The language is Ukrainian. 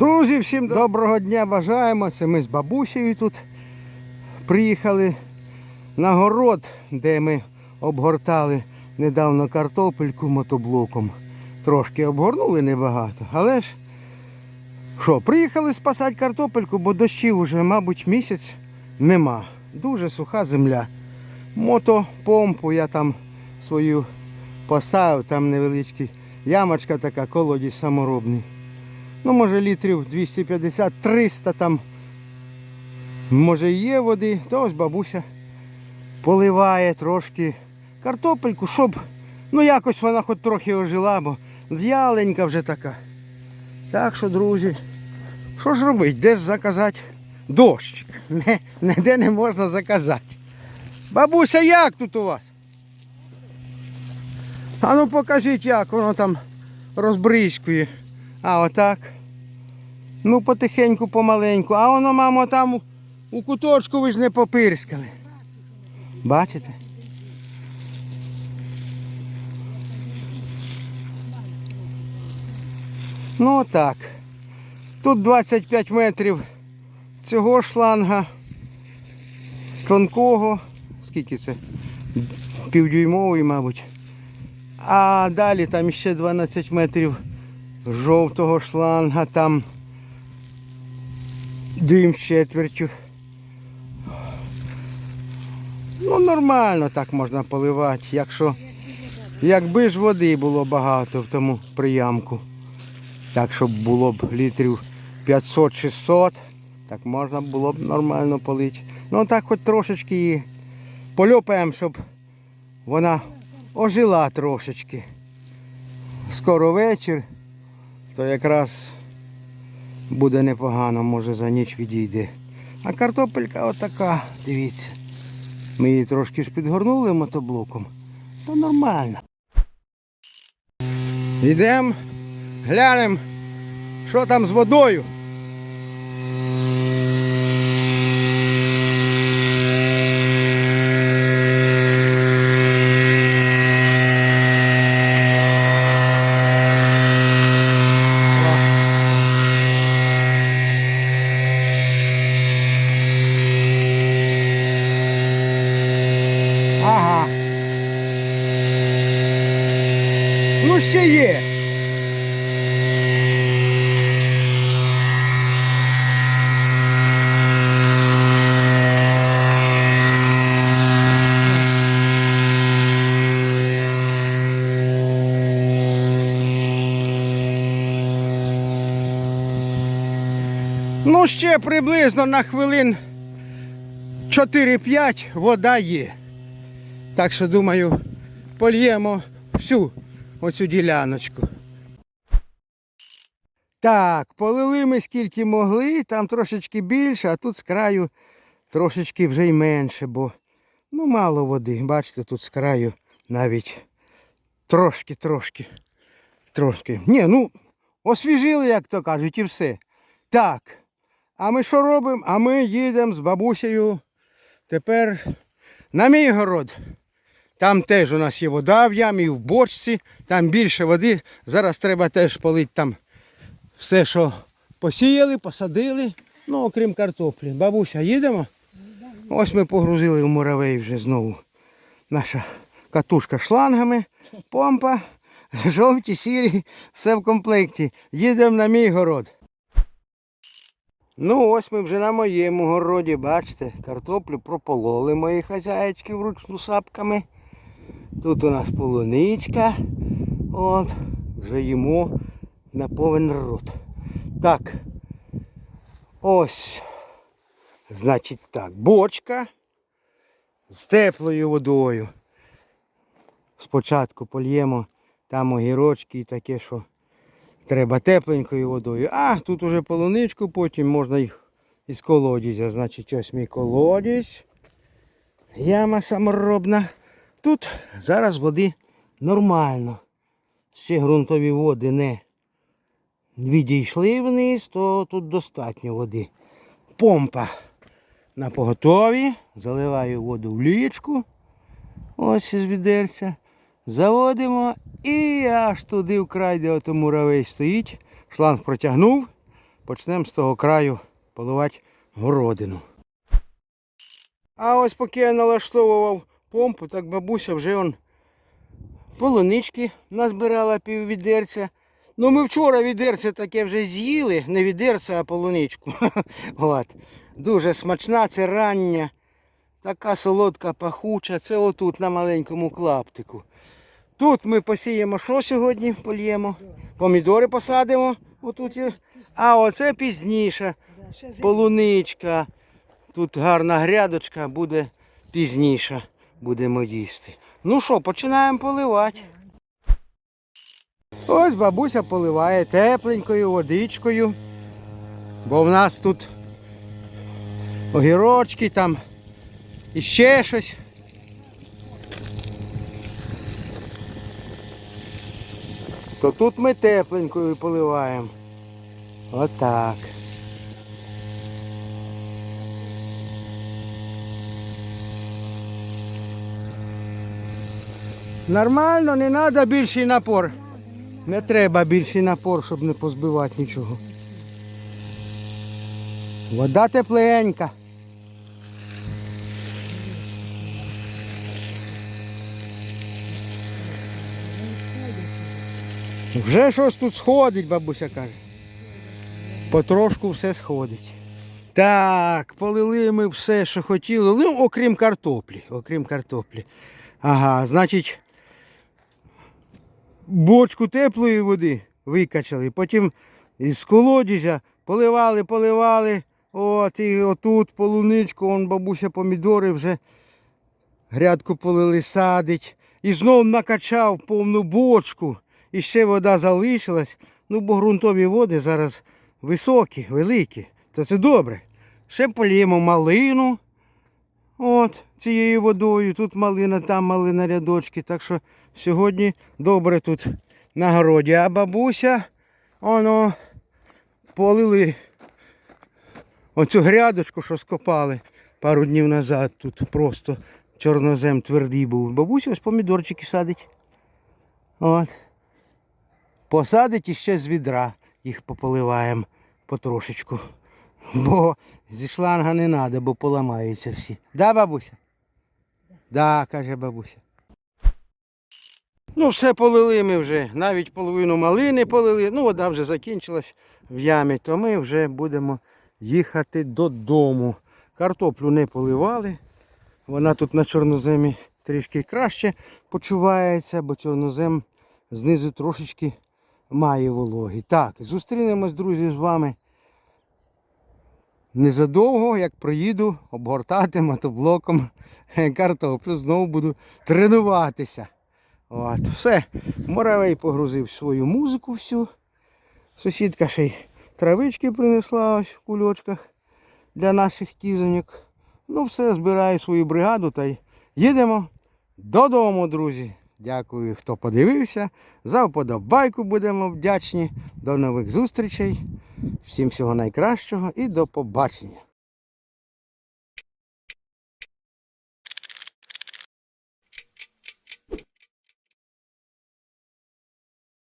Друзі, всім доброго дня бажаємо. Це ми з бабусею тут приїхали на город, де ми обгортали недавно картопельку мотоблоком. Трошки обгорнули небагато. Але ж що, приїхали спасати картопельку, бо дощів уже, мабуть, місяць нема. Дуже суха земля. Мотопомпу я там свою поставив, там невеличкий ямочка така, колодязь саморобний. Ну, може, літрів 250-300 там. Може є води, то ось бабуся поливає трошки картопельку, щоб ну якось вона хоч трохи ожила, бо в'яленька вже така. Так що, друзі, що ж робити? Де ж заказати? Не, ніде не можна заказати. Бабуся, як тут у вас? А ну покажіть, як воно там розбризкує. А отак. Ну, потихеньку, помаленьку. А воно, мамо, там у- куточку ви ж не попирскали. Бачите? Ну отак. Тут 25 метрів цього шланга. Тонкого. Скільки це? Півдюймовий, мабуть. А далі там ще 12 метрів жовтого шланга, там дюйм з четвертю. Ну нормально так можна поливати, якщо якби ж води було багато в тому приямку. Так, щоб було б літрів 500-600, так можна було б нормально полити. Ну так хоч трошечки її польопаємо, щоб вона ожила трошечки. Скоро вечір, то якраз буде непогано, може за ніч відійде. А картопелька отака, дивіться. Ми її трошки ж підгорнули мотоблоком. То нормально. Йдемо, глянемо, що там з водою. Ага. Ну ще є. Ну, ще приблизно на хвилин 4-5 вода є. Так що думаю, польємо всю оцю діляночку. Так, полили ми скільки могли, там трошечки більше, а тут з краю трошечки вже й менше, бо ну мало води. Бачите, тут з краю навіть трошки, трошки, трошки. Ні, ну, освіжили, як то кажуть, і все. Так. А ми що робимо? А ми їдемо з бабусею тепер на мій город. Там теж у нас є вода в ямі, в бочці, там більше води. Зараз треба теж полити там все, що посіяли, посадили, ну окрім картоплі. Бабуся, їдемо? Ось ми погрузили в муравей вже знову. Наша катушка шлангами, помпа, жовті, сірі, все в комплекті. Їдемо на мій город. Ну ось ми вже на моєму городі, бачите, картоплю пропололи мої хазяєчки вручну сапками. Тут у нас полуничка. От, вже їмо на повен рот. Так. Ось. Значить так, бочка з теплою водою. Спочатку польємо там огірочки і таке, що треба тепленькою водою. А, тут уже полуничку, потім можна їх із колодязя. Значить, ось мій колодязь. Яма саморобна. Тут зараз води нормально. Ще ґрунтові води не відійшли вниз, то тут достатньо води. Помпа на поготові. Заливаю воду в лічку. Ось із відерця. Заводимо і аж туди в край, де ото муравей стоїть. Шланг протягнув, почнемо з того краю поливати городину. А ось поки я налаштовував помпу, так бабуся вже он полунички назбирала пів відерця. Ну ми вчора відерце таке вже з'їли, не відерце, а полуничку. От. Дуже смачна, це рання, така солодка пахуча, це отут на маленькому клаптику. Тут ми посіємо що сьогодні? Польємо. Помідори посадимо. Отут є. А оце пізніше. Полуничка. Тут гарна грядочка, буде пізніше. Будемо їсти. Ну що, починаємо поливати. Ось бабуся поливає тепленькою водичкою. Бо в нас тут огірочки там і ще щось. То тут ми тепленькою поливаємо. Отак. Нормально, не треба більший напор. Не треба більший напор, щоб не позбивати нічого. Вода тепленька. Вже щось тут сходить, бабуся каже. Потрошку все сходить. Так, полили ми все, що хотіли, ну, окрім картоплі. Окрім картоплі. Ага, значить, бочку теплої води викачали, потім із колодязя поливали, поливали. От і отут полуничку, вон бабуся помідори вже грядку полили, садить. І знов накачав повну бочку. І ще вода залишилась. Ну, бо ґрунтові води зараз високі, великі. То це добре. Ще поліємо малину. От, цією водою. Тут малина, там малина рядочки. Так що сьогодні добре тут на городі. А бабуся, воно, полили оцю грядочку, що скопали пару днів назад. Тут просто чорнозем твердий був. Бабуся ось помідорчики садить. От. Посадить іще з відра. Їх пополиваємо потрошечку. Бо зі шланга не треба, бо поламаються всі. Да, бабуся? Да, каже бабуся. Ну, все полили ми вже. Навіть половину малини полили. Ну, вода вже закінчилась в ямі, то ми вже будемо їхати додому. Картоплю не поливали. Вона тут на чорноземі трішки краще почувається, бо чорнозем знизу трошечки має вологи. Так, зустрінемось, друзі, з вами незадовго, як проїду обгортати мотоблоком картоплю. Знову буду тренуватися. От, все. Моравей погрузив свою музику всю. Сусідка ще й травички принесла ось в кульочках для наших кізоньок. Ну все, збираю свою бригаду та й їдемо додому, друзі. Дякую, хто подивився. За вподобайку будемо вдячні. До нових зустрічей. Всім всього найкращого і до побачення.